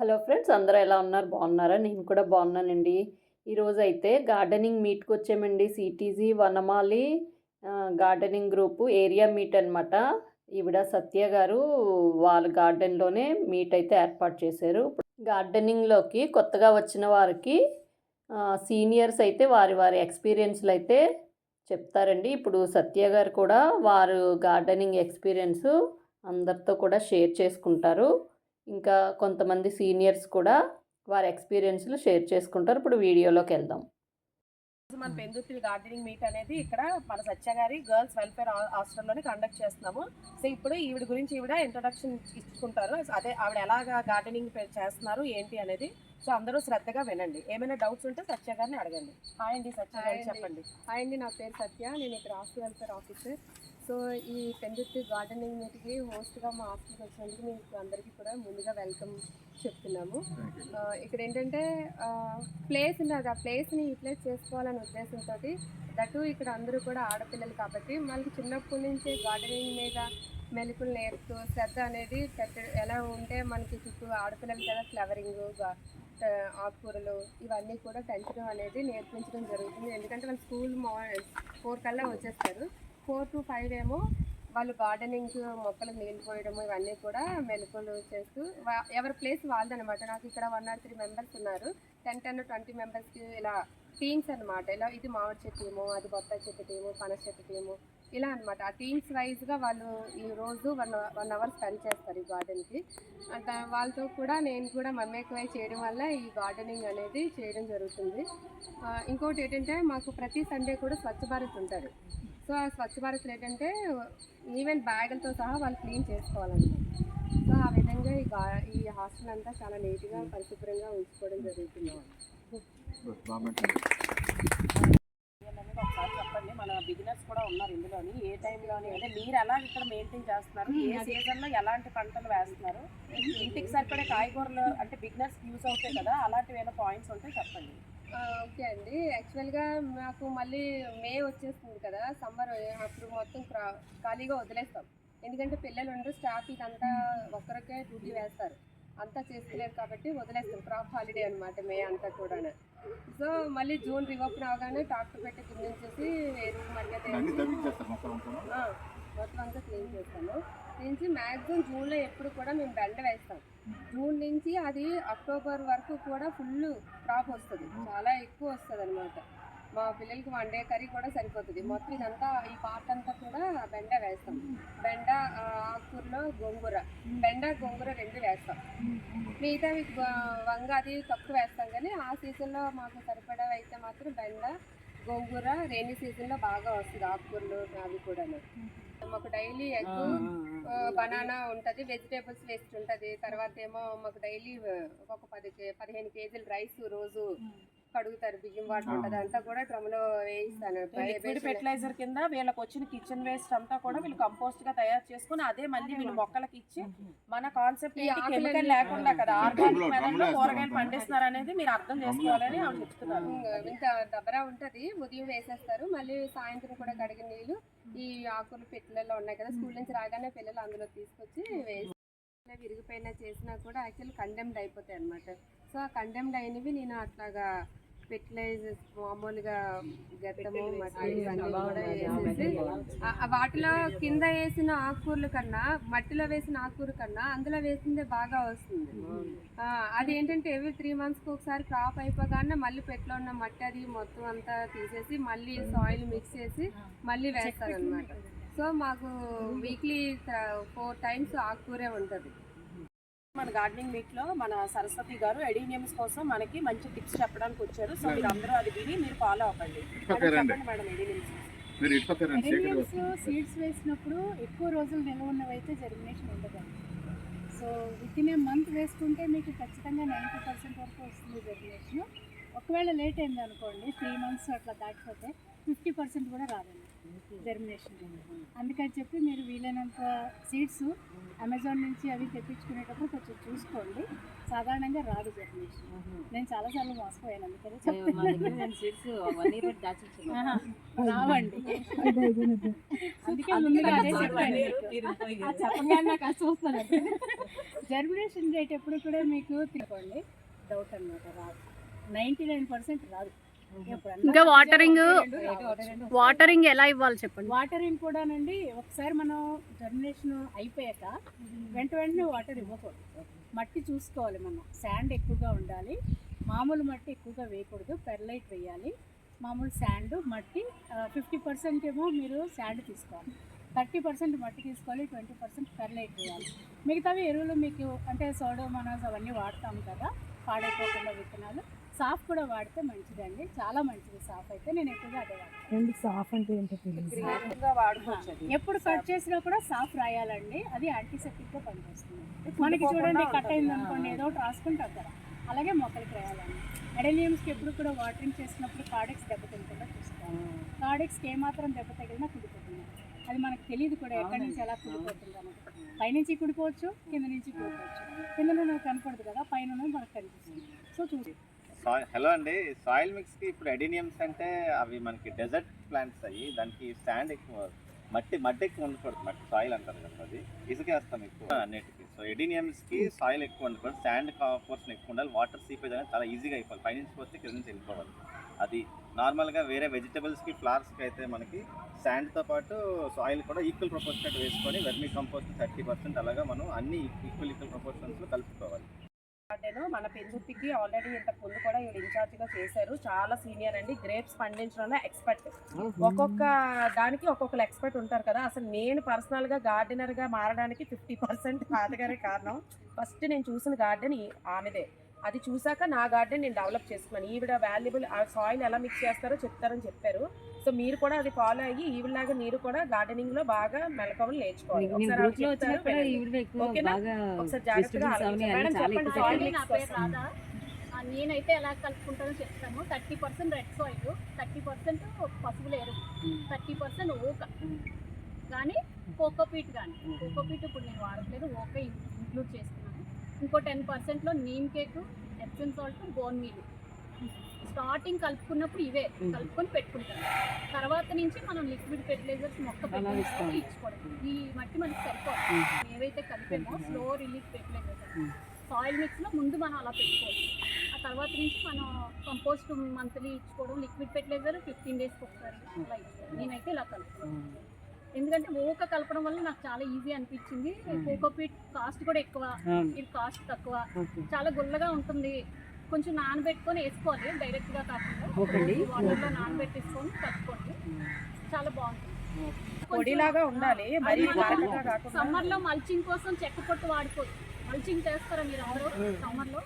Hello friends అందరూ ఎలా ఉన్నారు? బాగున్నారా? నేను కూడా బాగున్నానండి. ఈరోజు అయితే గార్డెనింగ్ మీట్కి వచ్చామండి. CTG Vanamali gardening group area meet అనమాట ఈవిడ సత్య గారు వాళ్ళ గార్డెన్లోనే మీట్ అయితే ఏర్పాటు చేశారు. గార్డెనింగ్లోకి కొత్తగా వచ్చిన వారికి సీనియర్స్ అయితే వారి వారి ఎక్స్పీరియన్స్లు అయితే చెప్తారండి. ఇప్పుడు సత్య గారు కూడా వారు గార్డెనింగ్ ఎక్స్పీరియన్స్ అందరితో కూడా షేర్ చేసుకుంటారు. ఇంకా కొంతమంది సీనియర్స్ కూడా వారి ఎక్స్పీరియన్స్లు షేర్ చేసుకుంటారు. ఇప్పుడు వీడియోలోకి వెళ్దాం. మన పెందుర్తి గార్డెనింగ్ మీట్ అనేది ఇక్కడ మన సత్య గారి గర్ల్స్ వెల్ఫేర్ హాస్టల్లోనే కండక్ట్ చేస్తున్నాము. సో ఇప్పుడు ఈవిడ గురించి ఈవిడ ఇంట్రొడక్షన్ ఇచ్చుకుంటారు. అదే ఆవిడ ఎలాగా గార్డెనింగ్ చేస్తున్నారు ఏంటి అనేది. సో అందరూ శ్రద్ధగా వినండి. ఏమైనా డౌట్స్ ఉంటే సత్య గారిని అడగండి. హాయ్ అండి సత్య. చెప్పండి. హాయ్ అండి నా పేరు సత్య. నేను ఇక్కడ హాస్టల్ వెల్ఫేర్ ఆఫీసర్. సో ఈ పెందుర్తి గార్డెనింగ్ మీట్కి హోస్ట్గా మా హాస్టల్కి వచ్చినందుకు మీకు అందరికీ కూడా ముందుగా వెల్కమ్ చెప్తున్నాము. ఇక్కడ ఏంటంటే ప్లేస్ ఉన్నది ఆ ప్లేస్ని యూటిలైజ్ చేసుకోవాలనే ఉద్దేశంతో దట్టు ఇక్కడ అందరూ కూడా ఆడపిల్లలు కాబట్టి మనకి చిన్నప్పటి నుంచే గార్డెనింగ్ మీద మెలకులు నేర్పుతూ శ్రద్ధ అనేది పెట్ట ఎలా ఉంటే మనకి చుట్టూ ఆడపిల్లలు కదా ఫ్లవరింగ్ ఆకుకూరలు ఇవన్నీ కూడా పెంచడం అనేది నేర్పించడం జరుగుతుంది. ఎందుకంటే వాళ్ళు స్కూల్ మా ఫోర్ కల్లా వచ్చేస్తారు. ఫోర్ టు ఫైవ్ ఏమో వాళ్ళు గార్డెనింగ్ మొక్కలకు నీళ్ళు పోయడము ఇవన్నీ కూడా మెలకులు చేస్తూ ఎవరి ప్లేస్ వాళ్ళదనమాట నాకు ఇక్కడ వన్ ఆర్ త్రీ మెంబర్స్ ఉన్నారు. టెన్ టెన్ ట్వంటీ మెంబర్స్కి ఇలా టీమ్స్ అన్నమాట. ఇలా ఇది మామిడి చెట్టు టీము అది బొత్తాయి చెట్టు టీము పనస చెట్టు టీము ఇలా అన్నమాట. ఆ టీమ్స్ వైజ్గా వాళ్ళు ఈ రోజు వన్ వన్ అవర్ స్పెండ్ చేస్తారు ఈ గార్డెన్కి అంత వాళ్ళతో కూడా నేను కూడా మమ్మేకమై చేయడం వల్ల ఈ గార్డెనింగ్ అనేది చేయడం జరుగుతుంది. ఇంకోటి ఏంటంటే మాకు ప్రతి సండే కూడా స్వచ్ఛ భారత్ ఉంటుంది సో ఆ స్వచ్ఛ భారత్ ఏంటంటే ఈవెన్ బ్యాగులతో సహా వాళ్ళు క్లీన్ చేసుకోవాలన్నమాట సో ఆ విధంగా ఈ గా ఈ హాస్టల్ అంతా చాలా నీట్గా పరిశుభ్రంగా ఉంచుకోవడం జరుగుతుంది. అనేది ఒకసారి చెప్పండి మన బిగినర్స్ కూడా ఉన్నారు ఇందులోని. ఏ టైంలోని అంటే మీరు ఎలా ఇక్కడ మెయింటైన్ చేస్తున్నారు? ఏ సీజన్లో ఎలాంటి పంటలు వేస్తున్నారు? ఇంటికి సరిపడే కాయగూరలు అంటే బిగినర్స్ యూస్ అవుతాయి కదా అలాంటివి ఏమైనా పాయింట్స్ ఉంటే చెప్పండి. ఓకే అండి. యాక్చువల్గా మాకు మళ్ళీ మే వచ్చేస్తుంది కదా సమ్మర్ అప్పుడు మొత్తం ఖాళీగా వదిలేస్తాం. ఎందుకంటే పిల్లలు ఉండరు స్టాఫ్ ఇదంతా ఒక్కరికే డ్యూటీ వేస్తారు. అంతా చేసుకోలేరు కాబట్టి వదిలేస్తాం. క్రాప్ హాలిడే అనమాట మే అంతా కూడా సో మళ్ళీ జూన్ రివోపెన్ అవగానే ట్రాక్టర్ పెట్టి తెచ్చి తగ్గించేస్తారు మొత్తం అంతా. ఆ, మొత్తం అంతా క్లీన్ చేస్తాము. నుంచి మ్యాక్సిమం జూన్లో ఎప్పుడు కూడా మేము బెండ వేస్తాం. జూన్ నుంచి అది అక్టోబర్ వరకు కూడా ఫుల్ క్రాప్ వస్తుంది. చాలా ఎక్కువ వస్తుంది అనమాట మా పిల్లలకి వన్ డే కర్రీ కూడా సరిపోతుంది. మొత్తం ఇదంతా ఈ పార్ట్ అంతా కూడా బెండ వేస్తాం. బెండ ఆకుకూరలో గోంగూర. బెండ గోంగూర రెండు వేస్తాం. మిగతా వంగ అది తక్కువ వేస్తాం కానీ ఆ సీజన్లో మాకు సరిపడా అయితే మాత్రం బెండ గోంగూర రైనీ సీజన్లో బాగా వస్తుంది ఆకుకూరలు అవి మాకు డైలీ ఎగ్ బనానా ఉంటుంది వెజిటేబుల్స్ వేస్ట్ ఉంటుంది. తర్వాత ఏమో మాకు డైలీ ఒక పది కే- పదిహేను కేజీలు రైస్ రోజు కడుగుతారు బియ్యం వాటర్ ఉంటుంది అంతా కూడా డ్రమ్లో వేయిస్తాను. లిక్విడ్ ఫెర్టిలైజర్ కింద వీళ్ళకి వచ్చిన కిచెన్ వేస్ట్ అంతా కూడా వీళ్ళు కంపోస్ట్గా తయారు చేసుకుని అదే మళ్ళీ వీళ్ళు మొక్కలకి ఇచ్చి మన కాన్సెప్ట్ కెమికల్ లేకుండా కదా ఆర్గానిక్ డ్రమ్లో- మెథడ్లో డ్రమ్లో కూరగాయలు. పండిస్తున్నారు అనేది మీరు అర్థం చేసుకోవాలని ఆవిడ చెప్తున్నారు. ఇంత దబరా ఉంటుంది ఉదయం వేసేస్తారు మళ్ళీ సాయంత్రం కూడా కడిగిన నీళ్ళు ఈ ఆకులు పెట్టెలలో ఉన్నాయి కదా స్కూల్ నుంచి రాగానే పిల్లలు అందులో తీసుకొచ్చి వేసి విరిగిపోయినా చేసినా కూడా యాక్చువల్లీ కండెమ్డ్ అయిపోతాయి అనమాట సో ఆ కండెమ్డ్ అయినవి నేను అట్లాగా ఫెర్టిలైజర్స్ మామూలుగా ఆ వాటిలో కింద వేసిన ఆకుకూరల కన్నా మట్టిలో వేసిన ఆకుకూర కన్నా అందులో వేసిందే బాగా వస్తుంది. అది ఏంటంటే ఎవ్రీ త్రీ మంత్స్కి ఒకసారి క్రాప్ అయిపోగానే మళ్ళీ పెట్లో ఉన్న మట్టి అది మొత్తం అంతా తీసేసి మళ్ళీ సాయిల్ మిక్స్ చేసి మళ్ళీ వేస్తారు అనమాట సో మాకు వీక్లీ ఫోర్ టైమ్స్ ఆకుకూరే ఉంటుంది. మన గార్డెనింగ్ మీట్లో మన సరస్వతి గారు ఎడీనియమ్స్ కోసం మనకి మంచి టిప్స్ చెప్పడానికి వచ్చారు. సో మీరు అందరూ అది విని మీరు ఫాలో అవ్వండి. మేడం ఎడీనియమ్స్ సీడ్స్ వేసినప్పుడు ఎక్కువ రోజులు నిల్వ ఉన్నవైతే జర్మినేషన్ ఉండదు. So within a month వేసుకుంటే మీకు ఖచ్చితంగా నైంటీ పర్సెంట్ వరకు వస్తుంది జర్మినేషన్ ఒకవేళ లేట్ అయింది అనుకోండి త్రీ మంత్స్ అట్లా దాటిపోతే ఫిఫ్టీ పర్సెంట్ కూడా రాదండి. జర్మినేషన్ అందుకని చెప్పి మీరు వీలైనంత సీడ్స్ అమెజాన్ నుంచి అవి తెప్పించుకునేటప్పుడు కొంచెం చూసుకోండి. సాధారణంగా రాదు జర్మినేషన్ నేను చాలాసార్లు మోసపోయాను అందుకని రావండి. అందుకే ముందుగా అదే చెప్పాను. మీకు. చెప్పగానే నాకు జర్మినేషన్ రేట్ ఎప్పుడు కూడా మీకు తీసుకోండి. డౌట్ అన్నమాట రాదు. నైంటీ నైన్ పర్సెంట్ రాదు. ఇంకా వాటరింగ్ వాటరింగ్ ఎలా ఇవ్వాలి చెప్పండి? వాటరింగ్ కూడానండి ఒకసారి మనం జర్మినేషన్ అయిపోయాక వెంట వెంటనే వాటర్ ఇవ్వకూడదు. మట్టి చూసుకోవాలి మనం. శాండ్ ఎక్కువగా ఉండాలి. మామూలు మట్టి ఎక్కువగా వేయకూడదు. పెర్లైట్ వేయాలి. మామూలు శాండ్ మట్టి ఫిఫ్టీ పర్సెంట్ ఏమో మీరు శాండ్ తీసుకోవాలి. థర్టీ పర్సెంట్ మట్టి తీసుకోవాలి ట్వంటీ పర్సెంట్ పెర్లైట్ వేయాలి. మిగతావి ఎరువులు మీకు అంటే సోడోమోనాస్ అవన్నీ వాడతాం కదా పాడైపోకుండా విత్తనాలు. సాఫ్ కూడా వాడితే మంచిదండి. చాలా మంచిది సాఫ్ అయితే. నేను ఎక్కువగా అదే వాడతాను. సాఫ్ అంటే ఏంటో తెలియదు గా వాడుకోవచ్చు అది. ఎప్పుడు కట్ చేసినా కూడా సాఫ్ రాయాలండి. అది యాంటీసెప్టిక్గా పనిచేస్తుంది మనకి చూడండి కట్ అయింది అనుకోండి ఏదో ఒకటి రాసుకుంటాం కదా. అలాగే మొక్కలకి రాయాలండి. అడెలియమ్స్కి ఎప్పుడు కూడా వాటరింగ్ చేసినప్పుడు కార్డెక్స్ దెబ్బతింటుందో చూసుకోవాలి. కార్డెక్స్కి ఏమాత్రం దెబ్బ తగిలినా కుడిపోతుంది. అది మనకు తెలియదు కూడా ఎక్కడి నుంచి ఎలా కుడిపోతుంది అనేది. పైనుంచి కుడిపోవచ్చు కింద నుంచి కుడిపోవచ్చు. కింద కనపడదు కదా పైన మనకు కనిపిస్తుంది. సో చూసి హలో అండి. సాయిల్ మిక్స్కి ఇప్పుడు ఎడినియమ్స్ అంటే అవి మనకి డెజర్ట్ ప్లాంట్స్ అయ్యి దానికి శాండ్ ఎక్కువ మట్టి మట్టి ఎక్కువ ఉండకూడదు మట్టి సాయిల్ అంటారు కదా అది. ఇసుకేస్తాం ఎక్కువ అన్నిటికి. సో ఎడినియమ్స్కి సాయిల్ ఎక్కువ ఉండకూడదు శాండ్ పోర్షన్ ఎక్కువ ఉండాలి. వాటర్ సీపేజ్ అనేది చాలా ఈజీగా అయిపోవాలి. పైనుంచి పోతే కింద నుంచి వెళ్ళిపోవాలి. అది నార్మల్గా వేరే వెజిటబుల్స్కి ఫ్లవర్స్కి అయితే మనకి శాండ్తో పాటు సాయిల్ కూడా ఈక్వల్ ప్రపోర్షన్ వేసుకొని వెర్మీ కంపోస్ట్ థర్టీ పర్సెంట్ అలాగా మనం అన్ని ఈక్వల్ ఈక్వల్ ప్రపోర్షన్స్లో కలుపుకోవాలి. గార్డెన్ మన పెందుర్తికి ఆల్రెడీ ఇంతకు ముందు కూడా ఈవిడ ఇన్ఛార్జ్గా చేశారు. చాలా సీనియర్ అండి. గ్రేప్స్ పండించడంలో ఎక్స్పర్ట్ ఒక్కొక్క దానికి ఒక్కొక్కరు ఎక్స్పర్ట్ ఉంటారు కదా. అసలు నేను పర్సనల్గా గార్డెనర్గా మారడానికి ఫిఫ్టీ పర్సెంట్ తాతగారే కారణం. ఫస్ట్ నేను చూసిన గార్డెన్ ఆమెదే. అది చూసాక నా గార్డెన్ నేను డెవలప్ చేసుకున్నాను. ఈవిడ వాల్యుబుల్ ఆ సాయిల్ ఎలా మిక్స్ చేస్తారో చెప్తారని చెప్పారు. సో మీరు కూడా అది ఫాలో అయ్యి ఈవిడలాగా మీరు కూడా గార్డెనింగ్లో బాగా మెలకువలు నేర్చుకోవాలి. ఒకసారి జాగ్రత్తగా నేనైతే ఎలా కలుపుకుంటానో చెప్తాను. Thirty percent red soil thirty percent పసుపుల ఎరువు థర్టీ పర్సెంట్ ఓక. కానీ కోకోపీట్ కానీ కోకోపీట్ ఇప్పుడు నేను వాడట్లేదు ఓక ఇంక్లూడ్ చేసుకున్నాను ఇంకో టెన్ పర్సెంట్లో neem cake Epsom salt bone meal. Starting కలుపుకున్నప్పుడు ఇవే కలుపుకొని పెట్టుకుంటాను తర్వాత నుంచి మనం లిక్విడ్ ఫెర్టిలైజర్స్ మొక్క పెట్టుకుంటాం ఇచ్చుకోవడం ఈ మట్టి మనకి సరిపోదు. ఏవైతే కలిపామో స్లో రిలీఫ్ ఫెర్టిలైజర్స్ సాయిల్ మిక్స్లో ముందు మనం అలా పెట్టుకోవచ్చు ఆ తర్వాత నుంచి మనం కంపోస్ట్ మంత్లీ ఇచ్చుకోవడం లిక్విడ్ ఫెర్టిలైజర్ ఫిఫ్టీన్ డేస్కి ఒకసారి అలా ఇచ్చుకోవడం. నేనైతే ఇలా కలుపుతాను ఎందుకంటే ఓక కలపడం వల్ల నాకు చాలా ఈజీ అనిపించింది. కోకోపీట్ కాస్ట్ కూడా ఎక్కువ. ఇది కాస్ట్ తక్కువ. చాలా గుల్లగా ఉంటుంది. కొంచెం నానబెట్టుకొని వేసుకోవాలి. డైరెక్ట్గా కాకుండా. వాటర్లో నానబెట్టేసుకొని కలుపుకోండి. చాలా బాగుంటుంది. పొడిలాగా ఉండాలి. కాకుండా. సమ్మర్లో మల్చింగ్ కోసం చెక్క పొట్టు వాడుకోవచ్చు. మల్చింగ్ చేస్తారా మీరు అందరూ సమ్మర్లో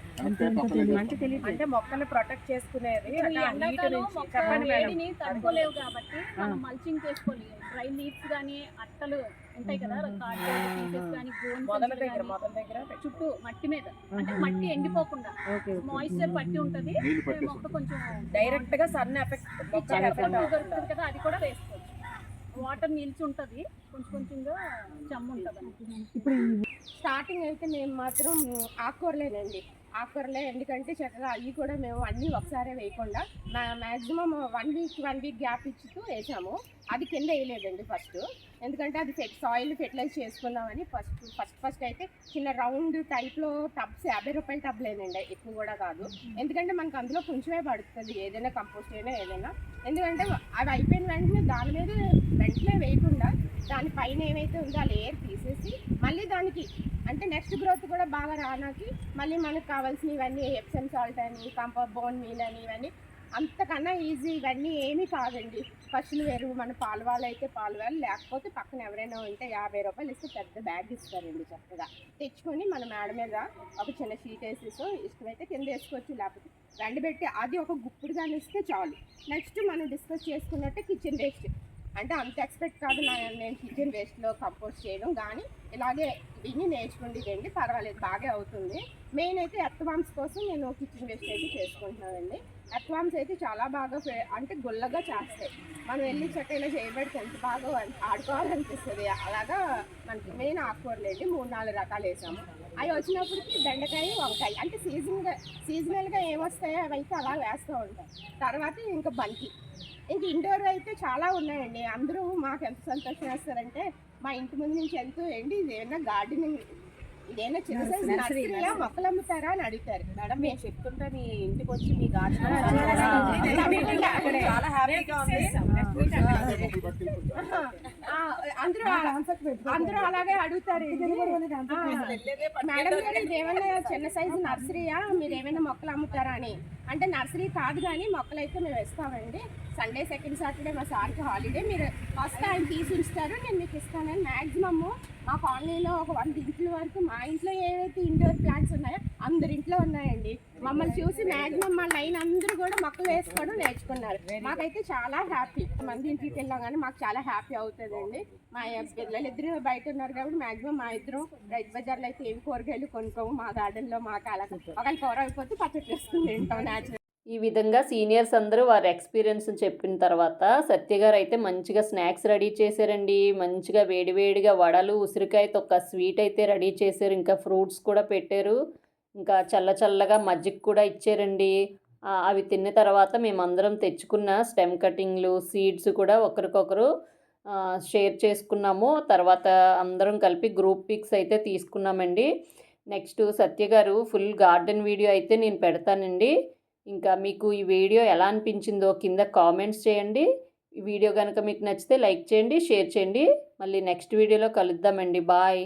అంటే మొక్కలు ప్రొటెక్ట్ చేసుకునేది వేడిని తట్టుకోలేవు కాబట్టి మనం మల్చింగ్ చేసుకోవాలి. డ్రై లీవ్స్ కానీ అట్టలు ఉంటాయి కదా పీసెస్ కానీ మొదల దగ్గర గోన్ మొదల దగ్గర పెట్టు. చుట్టూ మట్టి మీద. అంటే మట్టి ఎండిపోకుండా. మాయిశ్చర్ పట్టి ఉంటది. మొక్క కొంచెం డైరెక్ట్గా సన్ ఎఫెక్ట్. దొరుకుతుంది కదా అది కూడా వేసుకోవచ్చు. వాటర్ నిలిచి ఉంటది కొంచెం కొంచెంగా చెమ్ము ఉంటుంది స్టార్టింగ్ అయితే మేము మాత్రం ఆకుకూరలేనండి. ఆకుకూరలే ఎందుకంటే చక్కగా అవి కూడా మేము అన్నీ ఒకసారి వేయకుండా మా maximum one week one week gap ఇచ్చుతూ వేసాము. అది కింద వేయలేదండి ఫస్ట్. ఎందుకంటే అది సాయిల్ ఫెర్టిలైజ్ చేసుకుందామని ఫస్ట్ ఫస్ట్ ఫస్ట్ అయితే చిన్న రౌండ్ టైప్లో టబ్స్ యాభై రూపాయల టబ్లేనండి ఎక్కువ కూడా కాదు. ఎందుకంటే మనకు అందులో కొంచెమే పడుతుంది. ఏదైనా కంపోస్ట్ అయినా ఏదైనా. ఎందుకంటే అవి అయిపోయిన వెంటనే దాని మీద వెంటనే వేయకుండా దానిపైన ఏమైతే ఉందో ఆ లేయర్ తీసేసి మళ్ళీ దానికి అంటే నెక్స్ట్ గ్రోత్ కూడా బాగా రానాకి మళ్ళీ మనకు కావాల్సిన ఇవన్నీ ఎప్సమ్ సాల్ట్ అని కంప బోన్ మీల్ అని ఇవన్నీ అంతకన్నా ఈజీ ఇవన్నీ ఏమీ కాదండి. పశువులు ఎరువు మన పాలవాళ్ళు అయితే పాలవాళ్ళు లేకపోతే పక్కన ఎవరైనా ఉంటే యాభై రూపాయలు ఇస్తే పెద్ద బ్యాగ్ ఇస్తారండి చక్కగా. తెచ్చుకొని మన మేడ మీద ఒక చిన్న షీట్ వేసేసో ఇష్టమైతే కింద వేసుకోవచ్చు లేకపోతే ఎండబెట్టి అది ఒక గుప్పుడు కానీ ఇస్తే చాలు. నెక్స్ట్ మనం డిస్కస్ చేసుకున్నట్టే కిచెన్ వేస్ట్ అంటే అంత ఎక్స్పెక్ట్ కాదు నా నేను కిచెన్ వేస్ట్లో కంపోస్ట్ చేయడం కానీ ఇలాగే విని నేర్చుకుంటేదండి పర్వాలేదు బాగా అవుతుంది. మెయిన్ అయితే ఎర్త్వామ్స్ కోసం నేను కిచెన్ వేస్ట్ అయితే చేసుకుంటున్నానండి. ఎర్త్వామ్స్ అయితే చాలా బాగా ఫే- అంటే గుల్లగా చేస్తాయి. మనం వెళ్ళి చక్క ఇలా చేయబడితే ఎంత బాగా ఆడుకోవాలనిపిస్తుంది. అలాగా మనకి మెయిన్ ఆకుకూరలేండి మూడు నాలుగు రకాలు వేసాము. అవి వచ్చినప్పటికి బెండకాయ వంకాయ అంటే సీజన్గా సీజనల్గా ఏమొస్తాయో అవి అయితే అలా వేస్తూ ఉంటాయి తర్వాత ఇంకా బంతి. ఇది ఇండోర్ అయితే చాలా ఉన్నాయండి. అందరూ మాకు ఎంత సంతోషం వేస్తారంటే మా ఇంటి ముందు నుంచి ఎంతో ఏంటి ఇది ఏమైనా గార్డెనింగ్ ఇదేనా చిన్న సైజు మొక్కలు అమ్ముతారా అని అడుగుతారు మేడం మీరు చెప్తుంటే మీ ఇంటికి వచ్చి మీ గార్డెన్. చాలా హ్యాపీగా ఉంది. ఆ, అందరూ అందరూ అలాగే అడుగుతారు మేడం గారు ఏమైనా చిన్న సైజు నర్సరీయా? మీరు ఏమైనా మొక్కలు అమ్ముతారా అని. అంటే నర్సరీ కాదు కానీ మొక్కలు అయితే మేము ఇస్తామండి. సండే సెకండ్ సాటర్డే మా సార్కి హాలిడే. మీరు వస్తే ఆయన తీసి ఉంచుతారు నేను మీకు ఇస్తానని మ్యాక్సిమమ్ మా కాలనీలో ఒక వంద ఇంట్ల వరకు మా ఇంట్లో ఏవైతే ఇండోర్ ప్లాంట్స్ ఉన్నాయో అందరి ఇంట్లో ఉన్నాయండి. మమ్మల్ని చూసి మ్యాక్సిమం మా లైన్ అందరూ కూడా మొక్కలు వేసుకోవడం నేర్చుకున్నారు. మాకైతే చాలా హ్యాపీ మంది ఇంటికి వెళ్ళాం కానీ మాకు చాలా హ్యాపీ అవుతుందండి. మా పిల్లలు ఇద్దరు బయట ఉన్నారు కాబట్టి మాక్సిమం మా ఇద్దరు రైతు బజార్లో అయితే ఏమి కూరగాయలు కొనుక్కోము మా గార్డెన్లో మాకు అలా ఒకవేళ కూర అయిపోతే పచ్చడి చేసుకుని తింటాం న్యాచురల్ ఈ విధంగా సీనియర్స్ అందరూ వారి ఎక్స్పీరియన్స్ చెప్పిన తర్వాత సత్య గారు అయితే మంచిగా స్నాక్స్ రెడీ చేశారండి. మంచిగా వేడివేడిగా వడలు ఉసిరికాయతో ఒక స్వీట్ అయితే రెడీ చేశారు. ఇంకా ఫ్రూట్స్ కూడా పెట్టారు. ఇంకా చల్ల చల్లగా మజ్జిగ కూడా ఇచ్చారండి. అవి తిన్న తర్వాత మేమందరం తెచ్చుకున్న స్టెమ్ కటింగ్లు సీడ్స్ కూడా ఒకరికొకరు షేర్ చేసుకున్నాము. తర్వాత అందరం కలిపి గ్రూప్ పిక్స్ అయితే తీసుకున్నామండి. నెక్స్ట్ సత్య గారు ఫుల్ గార్డెన్ వీడియో అయితే నేను పెడతానండి. ఇంకా మీకు ఈ వీడియో ఎలా అనిపించిందో కింద కామెంట్స్ చేయండి. ఈ వీడియో కనుక మీకు నచ్చితే లైక్ చేయండి షేర్ చేయండి. మళ్ళీ నెక్స్ట్ వీడియోలో కలుద్దామండి. బాయ్.